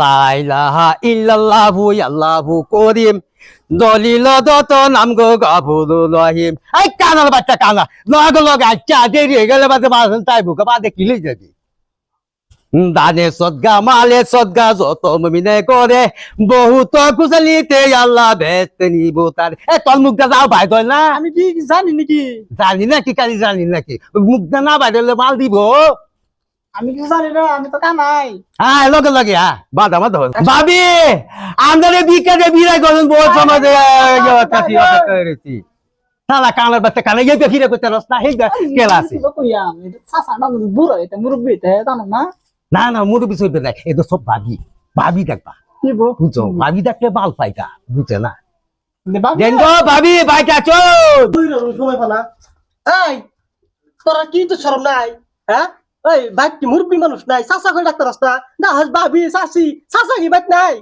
লাইলাহা ইল্লাল্লাহু আল্লাহু করিম। দলিল দত নাম গো গাফুরু রহিম এই কানার বাচ্চা কানা, লগ লগ আচ্ছা দেরি হয়ে গেলে বাদে মাছ তাই বুকে বাদে কিলে যাবি দানে সদগা, মালে সদগা, যত মমিনে করে, বহুত কুশলিতে আল্লাহ বেত নিব তার। এ, তোর মুখটা যাও ভাই না, আমি কি জানি নাকি? জানি নাকি, কালি জানি নাকি। মুখটা না বাইরে মাল দিব? আমি কিছু জানি না আমি তো কানাই হ্যাঁ লগে লগে হ্যাঁ বাদা বাদা ভাবি আমাদের বিকালে বিরাই করুন বহু সমাজে কাছি করেছি সালা কানার বাচ্চা কানা ইয়ে ফিরে করতে রস্তা হেই কেলা আছে না বুড়ো এটা মুরব্বি এটা জানো না না না মুরব্বী সইবে নাই এ তো সব ভাবি ভাবি দেখবা কি বো ভাবি দেখলে মাল পাইকা বুঝছে না ভাবি বাইটা চল সময় পানা এই তোরা কি তো শরম নাই হ্যাঁ এই বাইক কি মুরব্বী মানুষ নাই চাচা করে ডাক্তার রাস্তা না হাস ভাবি চাচি চাচা কি বাইক নাই?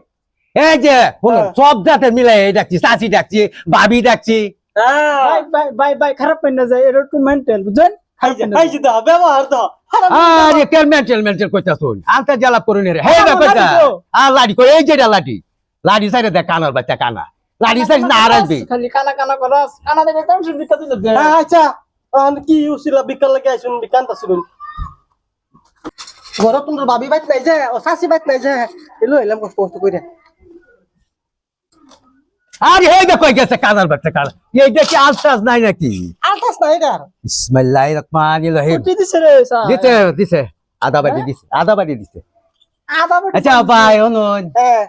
এই যে শুনুন, হ্যাঁ। সব জাতে মিলে এই ডাকছি চাচি ডাকছি ভাবি ডাকছি। বাই বাই বাই খারাপ পেন না যায় এটা একটু মেন্টাল বুঝছেন? আরে কেল মেন্টাল মেন্টাল কইতা শুন আলতা জ্বালা করে নে রে। হে না কইতা। আর লাডি কই এই যেটা লাডি। লাডি সাইডে দেখ কানার বাচ্চা কানা। লাডি সাইড না আর আসবি খালি কানা কানা করস। কানা দেখে টেনশন দিতে দিল আচ্ছা কি উছিল বিকাল লাগে আইছুন বিকান্ত শুনুন। ঘর তোমরা ভাবি বাইক নাই যে ও চাচি বাইক নাই যে। এলো এলাম কষ্ট কষ্ট কইরা আরে হে দেখো গেছে কানার বাচ্চা কানা এই দেখি আলতাস নাই নাকি? আলতাস নাই এটার বিসমিল্লাহির রহমানির রহিম কুটি দিছে রে সা দিতে দিছে। আদা বাড়ি দিছে আদা বাড়ি দিছে। আদা বড়ি আচ্ছা ভাই শুনুন। হ্যাঁ।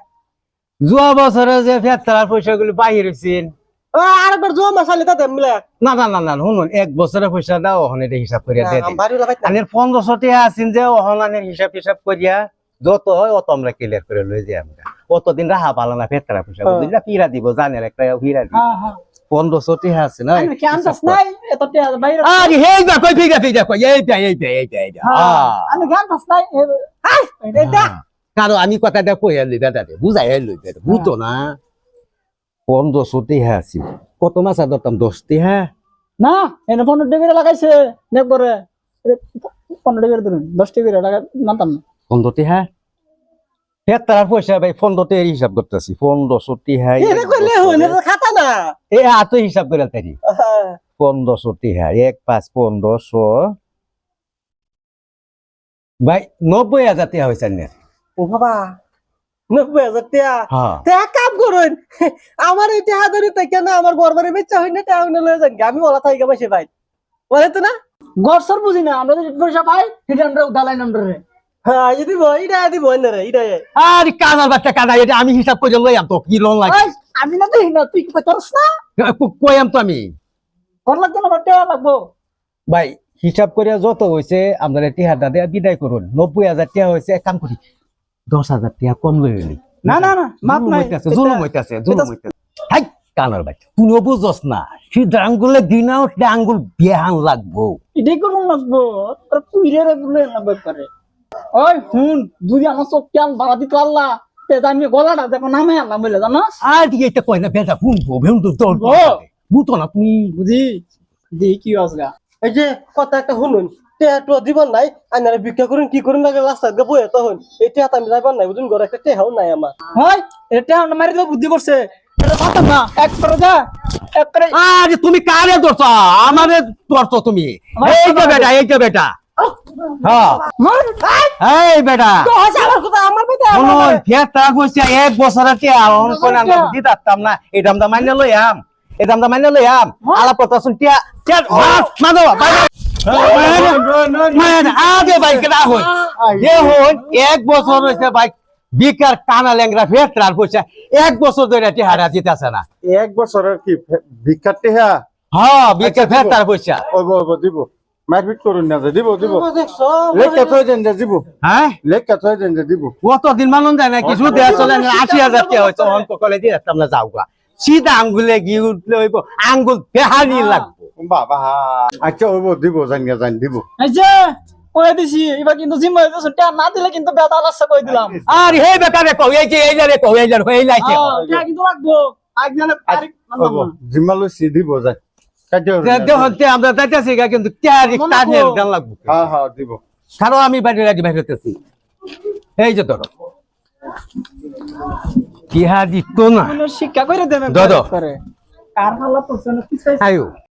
যোৱা বছরে যে ফেতরার পয়সাগুলো বাহির হইছেন ও আরেকবার জো মশালে তাতে মিলে। না না না না শুনুন এক বছরের পয়সা দাও ওখানে এটা হিসাব করিয়া দিয়ে দিন বাড়ি লাগাই আনের পনেরোশো টাকা আছেন যে অহনানের হিসাব হিসাব করিয়া যত হয় অত আমরা ক্লিয়ার করে লই যাই আমরা। অতদিন রাহা পালা না ফেতরা পয়সা হ্যাঁ। বুঝলি না পিরা দিব জানের একটা হিরা দিব। হ্যাঁ আছে না? আমি আরে যা কই ফিরা ফিরা কই নাই কথাটা কই আলি দাদা বুঝাই আলি বুঝতো না। পনেরোশো টাকা আছে কত মাছ ধরতাম? দশ টাকা না এনে পনেরো ডিগ্রি লাগাইছে দেখ করে পনেরো ডিগ্রি ধরুন দশ ডিগ্রি লাগা মানতাম না। পনেরো টাকা ফেতরার পয়সা ভাই পনেরো টাকার হিসাব করতেছি পনেরোশো হইলে তো খাতা না। এ এত হিসাব করে তারি। হ্যাঁ। পনেরোশো টিহা এক পাঁচ পনেরোশো ভাই নব্বই হাজার টিহা হয়েছে না ও বাবা। নব্বই হাজার টাকা। হ্যাঁ। তে এক কাম করুন আমার এই টাকা ধরে তাই কেন আমার ঘর বাড়ি বেচা হয় না টাকা লয়ে যান আমি ওলা থাকি বসে ভাই। বলে তো না? গরসর বুঝি না আমরা যদি পয়সা পাই সেটা আমরা দালাই নাম্বার রে। হ্যাঁ এটা দিব না রে এটা আরে কানার বাচ্চা কানা এটা আমি হিসাব করে লইয়াম তো কি লোন লাগে? আমি না দেখি না তুই কি পারস না? কইয়াম তো আমি? ঘর লাগতো না বাট টাকা লাগবো। ভাই হিসাব করে যত হয়েছে আপনার টিহাটা দিয়ে বিদায় করুন। নব্বই হাজার টিহা হয়েছে এক কাম করি। দশ হাজার টিহা কম লই হইলি না না না মাপ নাই। জুলুম হইতাছে জুলুম হইতাছে। হাই কানার বাচ্চা তুই বুঝস না সিদ্ধ আঙ্গুলে দিনাও সে আঙ্গুল বিহান লাগবো। এটাই করুন লাগবো তোর পুইরে রে বলে না ব্যাপারে ওই হুন যদি আমার চোখ কেন ভাড়া দিত তেজ আমি গলাটা দেখো নামে আল্লাহ বলে জানাস? আর দিকে এটা কয় না বেটা শুনব ভেউন তো তোর বুঝতো না তুমি? বুঝি দেখি কি আসগা এই যে কথা একটা শুনুন। টেহা তো দিবার নাই আইনারে ভিক্ষা করুন কি করুন লাগে বইয়ে তখন এই টেহা আমি যাইবার নাই বুঝুন ঘরে একটা টেহাও নাই আমার। হয়? এটা আমরা মারি দেবো বুদ্ধি করছে। এটা পাতাম না। এক করে যা এক করে আরে তুমি কারে ধরছো? আমারে ধরছো তুমি। এই যে বেটা এই যে বেটা। হ্যাঁ। মার এই বেটা। তো আছে আমার কথা আমার কথা শুনুন ফেতা কইছে এক বছরের কে আউন কোন আমি দিতাম না। এই দামটা মাইনে লইয়াম এই দামটা মাইনে লইয়াম আলাপ টিয়া মাদো আগে বাইক না হই এ হই এক বছর হইছে বাইক বিকার কানা লেংরা ফেতরার পয়সা এক বছর ধরে টিহারা দিতেছে না। এক বছরের কি ভিক্ষার টেহা? হ্যাঁ বিকার ফেতার পয়সা দিব। মারপিট করুন না দিব দিব। দেখছ লেখা থই দেন যে দিব। হ্যাঁ? লেখা থই দেন যে দিব। কতদিন মানুষ যায় না কিছু দেড় চলে আশি হাজার টাকা হয়েছে অঙ্ক কলে দিয়ে না যাও গা। সিধা আঙ্গুলে গিয়ে উঠলে হইব আঙ্গুল বেহানি লাগবো। বাবা। আচ্ছা ওই বো দিব জানিয়া জান দিব। এই যে কয়ে দিছি এবার কিন্তু জিম হয়ে টাকা না দিলে কিন্তু বেতা রাস্তা কই দিলাম। আর হে বেকারে কও এই যে এই যে কও এই যে এই লাইছে। হ্যাঁ, কিন্তু লাগবো। তারিখ ওই মানলাম বো না। দিব যাই। আমরা যাইতেছি কিন্তু। লাগবো। হ্যাঁ হ্যাঁ দিব। আমি বাইরে রাজি বাইরে হতেছি এই যে ধরো। টিহা দিত না। শিক্ষা করে দেবে দাদা। করে। পছন্দ কি আয়ো।